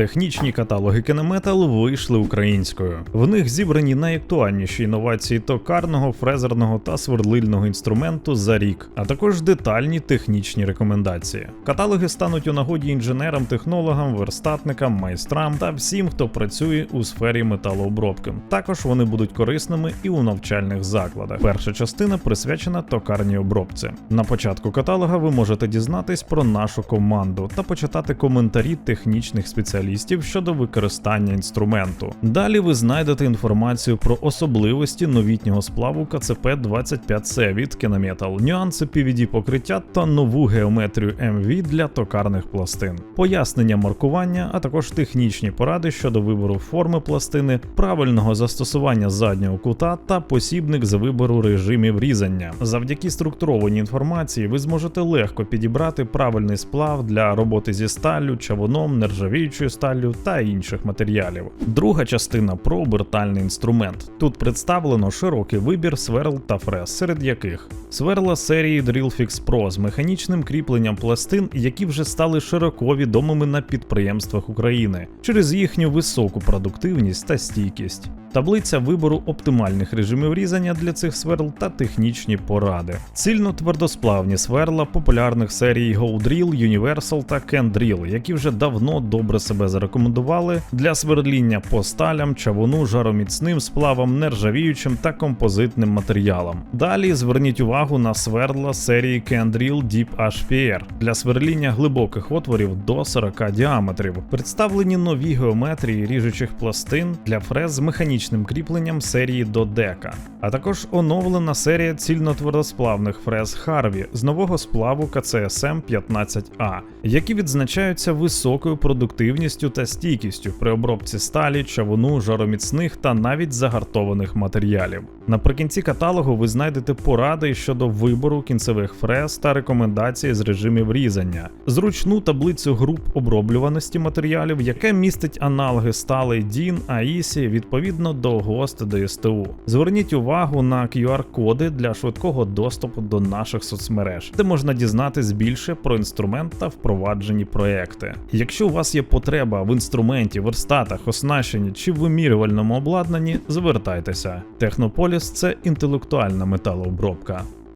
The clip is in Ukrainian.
Технічні каталоги Kinemetal вийшли українською. В них зібрані найактуальніші інновації токарного, фрезерного та свердлильного інструменту за рік, а також детальні технічні рекомендації. Каталоги стануть у нагоді інженерам, технологам, верстатникам, майстрам та всім, хто працює у сфері металообробки. Також вони будуть корисними і у навчальних закладах. Перша частина присвячена токарній обробці. На початку каталога ви можете дізнатись про нашу команду та почитати коментарі технічних спеціалістів щодо використання інструменту. Далі ви знайдете інформацію про особливості новітнього сплаву КЦП-25C від Kinemetal, нюанси PVD покриття та нову геометрію MV для токарних пластин, пояснення маркування, а також технічні поради щодо вибору форми пластини, правильного застосування заднього кута та посібник з вибору режимів різання. Завдяки структурованій інформації ви зможете легко підібрати правильний сплав для роботи зі сталлю, чавуном, нержавіючою сталлю та інших матеріалів. Друга частина про обертальний інструмент. Тут представлено широкий вибір сверл та фрез, серед яких сверла серії DrillFix Pro з механічним кріпленням пластин, які вже стали широко відомими на підприємствах України через їхню високу продуктивність та стійкість. Таблиця вибору оптимальних режимів різання для цих сверл та технічні поради. Цільно твердосплавні сверла популярних серій Go Drill, Universal та Can Drill, які вже давно добре себе зарекомендували для сверління по сталям, чавуну, жароміцним сплавам, нержавіючим та композитним матеріалам. Далі зверніть увагу на сверла серії Can Drill Deep HPR для сверління глибоких отворів до 40 діаметрів. Представлені нові геометрії ріжучих пластин для фрез з механічним кріпленням серії Dodeka, а також оновлена серія цільнотвердосплавних фрез Harvey з нового сплаву КЦСМ 15А, які відзначаються високою продуктивністю та стійкістю при обробці сталі, чавуну, жароміцних та навіть загартованих матеріалів. Наприкінці каталогу ви знайдете поради щодо вибору кінцевих фрез та рекомендації з режимів різання, зручну таблицю груп оброблюваності матеріалів, яке містить аналоги сталей DIN, AISI відповідно до ГОСТ ДСТУ. Зверніть увагу на QR-коди для швидкого доступу до наших соцмереж, де можна дізнатись більше про інструмент та впроваджені проекти. Якщо у вас є потреба в інструменті, верстатах, оснащенні чи вимірювальному обладнанні, звертайтеся. Технополіс це інтелектуальна металообробка.